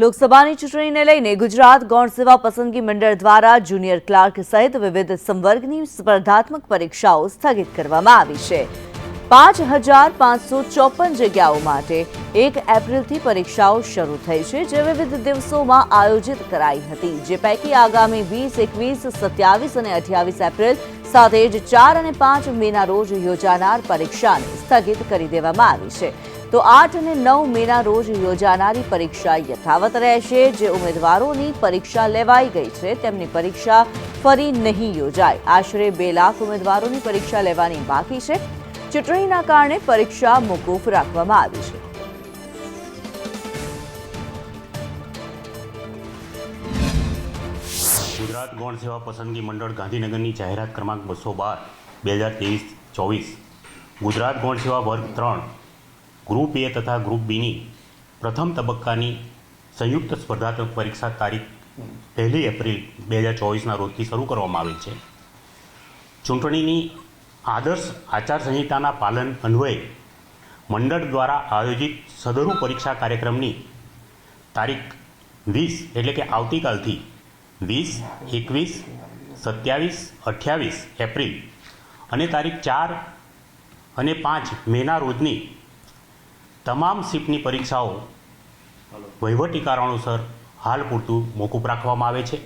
લોકસભાની ચૂંટણીને લઈને ગુજરાત ગૌણ સેવા પસંદગી મંડળ દ્વારા જુનિયર ક્લાર્ક સહિત વિવિધ સંવર્ગની સ્પર્ધાત્મક પરીક્ષાઓ સ્થગિત કરવામાં આવી છે. પાંચ હજાર પાંચસો ચોપન જગ્યાઓ માટે એક એપ્રિલથી પરીક્ષાઓ શરૂ થઈ છે, જે વિવિધ દિવસોમાં આયોજિત કરાઈ હતી, જે પૈકી આગામી વીસ, એકવીસ, સત્યાવીસ અને અઠ્યાવીસ એપ્રિલ સાથે જ ચાર અને પાંચ મેના રોજ યોજાનાર પરીક્ષાને સ્થગિત કરી દેવામાં આવી છે. તો આઠ અને નવ મેના રોજ યોજાનારી પરીક્ષા યથાવત રહેશે. જે ઉમેદવારોની પરીક્ષા લેવાઈ ગઈ છે, તેમની પરીક્ષા ફરી નહીં યોજાય. આશરે બે લાખ ઉમેદવારોની પરીક્ષા લેવાની બાકી છે. ચૂંટણીના કારણે પરીક્ષા મોકૂફ રાખવામાં આવી છે. ગુજરાત ગૌણ સેવા પસંદગી મંડળ ગાંધીનગરની જાહેરાત ક્રમાંક બસો બાર, બે હજાર ત્રેવીસ, ચોવીસ. ગુજરાત ગૌણ સેવા વર્ગ ત્રણ ગ્રુપ એ તથા ગ્રુપ બીની પ્રથમ તબક્કાની સંયુક્ત સ્પર્ધાત્મક પરીક્ષા તારીખ પહેલી એપ્રિલ બે હજાર ચોવીસના રોજથી શરૂ કરવામાં આવેલ છે. ચૂંટણીની આદર્શ આચારસંહિતાના પાલન અન્વયે મંડળ દ્વારા આયોજિત સદરુ પરીક્ષા કાર્યક્રમની તારીખ વીસ એટલે કે આવતીકાલથી વીસ, એકવીસ, સત્યાવીસ, અઠ્યાવીસ એપ્રિલ અને તારીખ ચાર અને પાંચ મેના રોજની તમામ સીટની પરીક્ષાઓ વહીવટી કારણોસર હાલ પૂરતું મોકૂફ રાખવામાં આવે છે.